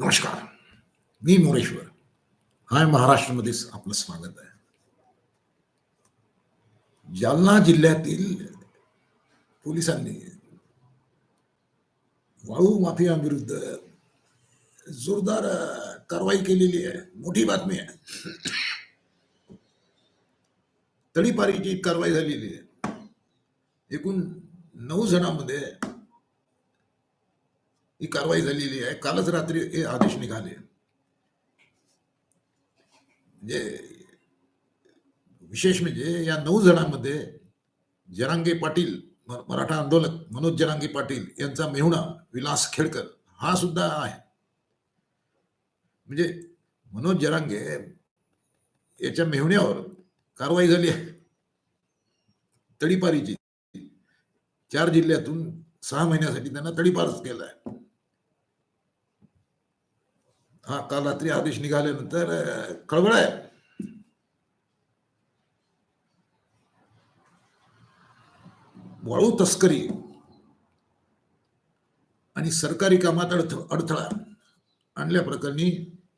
नमस्कार. मी मोरेश्वर. हाय महाराष्ट्रमध्येच आपलं स्वागत आहे. जालना जिल्ह्यातील पोलिसांनी वाळू माफियाविरुद्ध जोरदार कारवाई केलेली आहे. मोठी बातमी आहे. तडीपारीची कारवाई झालेली आहे. एकूण नऊ जणांमध्ये ही कारवाई झालेली आहे. कालच रात्री हे आदेश निघाले. म्हणजे विशेष म्हणजे या नऊ जणांमध्ये जरांगे पाटील मराठा आंदोलक मनोज जरांगे पाटील यांचा मेहुणा विलास खेडकर हा सुद्धा आहे. म्हणजे मनोज जरांगे याच्या मेहुण्यावर कारवाई झाली आहे. तडीपारीची. चार जिल्ह्यातून सहा महिन्यासाठी त्यांना तडीपारच केलाय हा काल रात्री आदेश निघाल्यानंतर खळबळ आहे. वाळू तस्करी आणि सरकारी कामात अडथ अडथळा आणल्या प्रकरणी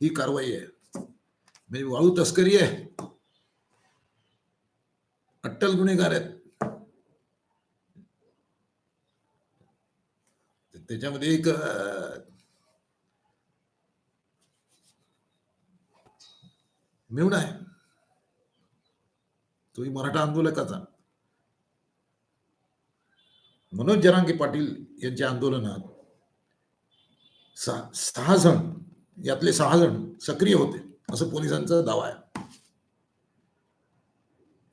ही कारवाई आहे. म्हणजे वाळू तस्करी आहे. अट्टल गुन्हेगार आहेत. त्याच्यामध्ये एक मिळून आहे. तोही मराठा आंदोलकाचा. मनोज जरांगे पाटील यांच्या आंदोलनात सहा सहा जण यातले सहा जण सक्रिय होते असं पोलिसांचा दावा आहे.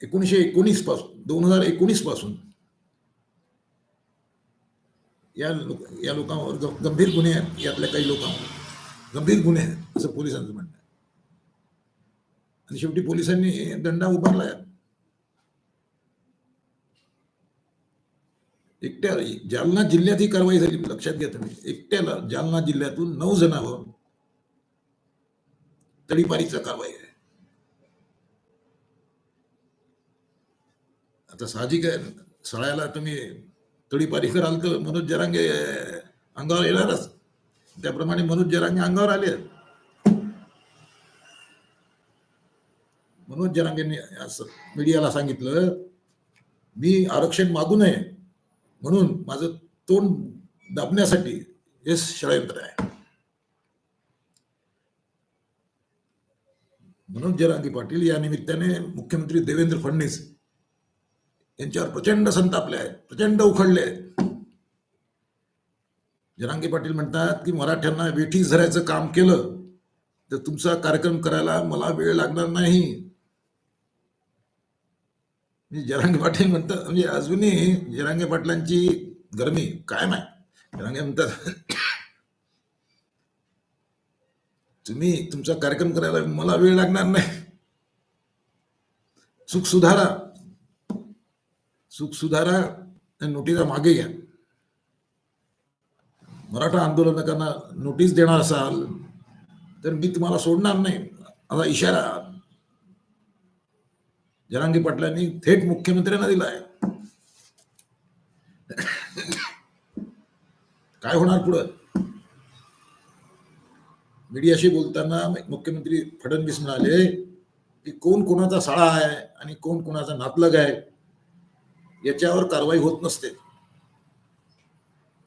एकोणीसशे एकोणीसपासून दोन हजार एकोणीसपासून या लोक या लोकांवर गंभीर गुन्हे आहेत यातल्या काही लोकांवर. गंभीर गुन्हे आहेत असं पोलिसांचं म्हणणं आणि शेवटी पोलिसांनी दंडा उभारला एकट्या जालना जिल्ह्यात ही कारवाई झाली. लक्षात घ्या तुम्ही. एकट्याला जालना जिल्ह्यातून नऊ जणांवर तडीपारीचा कारवाई आहे. आता साहजिक आहे. सळायला तुम्ही तडीपारी कराल तर मनोज जरांगे अंगावर येणारच. त्याप्रमाणे मनोज जरांगे अंगावर आले. आहेत मनोज जरांगेंनी असं मीडियाला सांगितलं मी आरक्षण मागू नये म्हणून माझं तोंड दाबण्यासाठी हे षडयंत्र आहे. मनोज जरांगे पाटील या निमित्ताने मुख्यमंत्री देवेंद्र फडणवीस यांच्यावर प्रचंड संतापले आहेत प्रचंड उखडले आहेत. जनांगी पाटील म्हणतात की मराठ्यांना वेठी झरायचं काम केलं तर तुमचा कार्यक्रम करायला मला वेळ लागणार नाही. मी जरांगे पाटील म्हणतात म्हणजे अजूनही जरांगे पाटलांची गरमी कायम आहे. जरांगे म्हणतात तुम्ही तुमचा कार्यक्रम करायला मला वेळ लागणार नाही. सुख सुधारा. सुख सुधारा आणि नोटीसा मागे घ्या. मराठा आंदोलनकांना नोटीस देणार असाल तर मी तुम्हाला सोडणार नाही. असा इशारा जरांगी पाटलांनी थेट मुख्यमंत्र्यांना दिलाय काय होणार पुढं? मीडियाशी बोलताना मुख्यमंत्री फडणवीस म्हणाले की कोण कोणाचा साळा आहे आणि कोण कोणाचा नातलग आहे याच्यावर कारवाई होत नसते.